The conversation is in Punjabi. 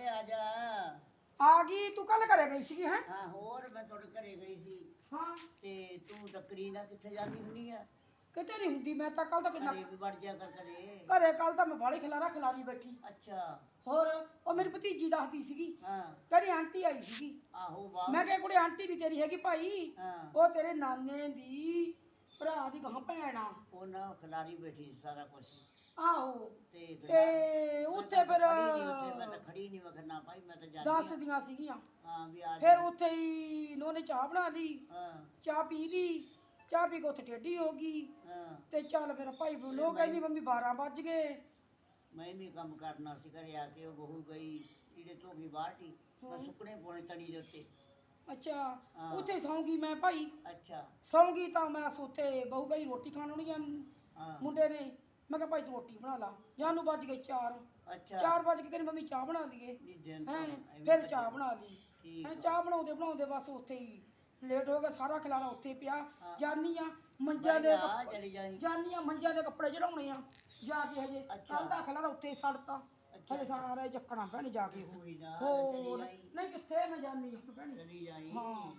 ਬੇ ਆ ਜਾ। ਆ ਗਈ ਤੂੰ ਕੱਲ ਘਰੇ ਗਈ ਸੀਗੀ ਹੈ? ਹਾਂ ਹੋਰ ਮੈਂ ਤੁਹਾਡੇ ਘਰੇ ਗਈ ਸੀ। ਹਾਂ। ਤੇ ਤੂੰ ਟੱਕਰੀ ਨਾ ਕਿੱਥੇ ਜਾਂਦੀ ਹੁੰਦੀ ਆ? ਕਿਤੇ ਨਹੀਂ ਹੁੰਦੀ ਮੈਂ ਤਾਂ ਕੱਲ ਤਾਂ ਕਿੰਨਾ ਘਰੇ ਵੀ ਵੜ ਜਾ ਕਰ ਕਰੇ ਘਰੇ ਕੱਲ ਤਾਂ ਮੈਂ ਬਾਲੇ ਖਿਲਾਰਾ ਖਿਲਾਰੀ ਬੈਠੀ। ਅੱਛਾ। ਹੋਰ ਉਹ ਮੇਰੀ ਭਤੀਜੀ ਦੱਸਦੀ ਸੀਗੀ ਹਾਂ। ਕਹਿੰਦੀ ਆਂਟੀ ਆਈ ਸੀਗੀ। ਆਹੋ ਵਾਹ। ਮੈਂ ਕਿਹਾ ਕੁੜੇ ਆਂਟੀ ਵੀ ਤੇਰੀ ਹੈਗੀ ਭਾਈ। ਹਾਂ। ਉਹ ਤੇਰੇ ਨਾਨੇ ਦੀ ਭਰਾ ਦੀ ਗਾਂ ਭੈਣ ਆ। ਉਹ ਨਾ ਖਿਲਾਰੀ ਬੈਠੀ ਸੀ ਸਾਰਾ ਕੁਝ ਆਹੋ। ਤੇ ਤੇ ਉੱਥੇ ਫਿਰ ਵਖਣਾ ਭਾਈ ਮੈਂ ਤਾਂ ਜਾਂਦੀ ਦੱਸਦੀਆਂ ਸੀਗੀਆਂ। ਹਾਂ ਵੀ ਆ ਜਾ। ਫਿਰ ਉੱਥੇ ਹੀ ਨੋ ਨੇ ਚਾਹ ਬਣਾ ਲਈ ਹਾਂ। ਚਾਹ ਪੀ ਲਈ ਚਾਹ ਪੀ ਕੇ ਉੱਥੇ ਟੇਢੀ ਹੋ ਗਈ। ਹਾਂ। ਤੇ ਚੱਲ ਫਿਰ ਭਾਈ ਬੋਲੋ ਕਹਿੰਦੀ ਮੰਮੀ 12 ਵੱਜ ਗਏ। ਮੈਂ ਵੀ ਕੰਮ ਕਰਨਾ ਸੀ ਘਰੇ ਆ ਕੇ ਉਹ ਬਹੂ ਗਈ ਜਿਹੜੇ ਧੋ ਗਈ ਬਾਲਟੀ ਮੈਂ ਸੁੱਕਣੇ ਪਾਉਣੇ ਤਣੀ ਦੇ ਉੱਤੇ। ਅੱਛਾ ਹਾਂ। ਉੱਥੇ ਸੌਂਗੀ ਮੈਂ ਭਾਈ। ਅੱਛਾ। ਸੌਂਗੀ ਤਾਂ ਮੈਂ ਉੱਥੇ ਬਹੂ ਗਈ ਰੋਟੀ ਖਾਣ ਆਉਣੀ ਆ ਹਾਂ। ਮੁੰਡੇ ਨੇ। ਮੈਂ ਕਿਹਾ ਭਾਈ ਤੂੰ ਰੋਟੀ ਬਣਾ ਲਾ। ਜਾਨੂੰ ਵੱਜ ਗਏ 4 ਅੱਛਾ। 4 ਵੱਜ ਕੇ ਕਹਿੰਦੀ ਮੰਮੀ ਚਾਹ ਬਣਾ ਲਈਏ। ਨਹੀਂ ਦਿਨ ਤਾਂ ਹੈਂ ਐਵੇਂ ਫਿਰ। ਚਾਹ ਬਣਾ ਲਈ। ਠੀਕ ਹੈਂ ਚਾਹ ਬਣਾਉਂਦੇ ਬਣਾਉਂਦੇ ਬਸ ਉੱਥੇ ਹੀ ਲੇਟ ਹੋ ਗਿਆ ਸਾਰਾ ਖਿਲਾਰਾ ਉੱਥੇ ਪਿਆ। ਜਾਨੀ ਆ ਮੰਜਾ ਦੇ ਜਾ ਕੱਪ- ਚਲੀ ਜਾਈ। ਜਾਨੀ ਆ ਮੰਜਾ ਦੇ ਕੱਪੜੇ ਚੜਾਉਣੇ ਆ ਜਾ ਕੇ ਹਜੇ। ਅੱਛਾ। ਕੱਲ ਦਾ ਖਿਲਾਰਾ ਉੱਥੇ ਹੀ ਸੜਤਾ। ਹਜੇ ਸਾਰਾ ਹੀ ਚੱਕਣਾ ਭੈਣ ਜਾ ਕੇ। ਕੋਈ ਨਾ ਹੋਰ। ਜਾਈ। ਨਹੀਂ ਕਿੱਥੇ ਮੈਂ ਜਾਨੀ ਆ ਭੈਣ ਚਲੀ ਜਾਈ। ਹਾਂ।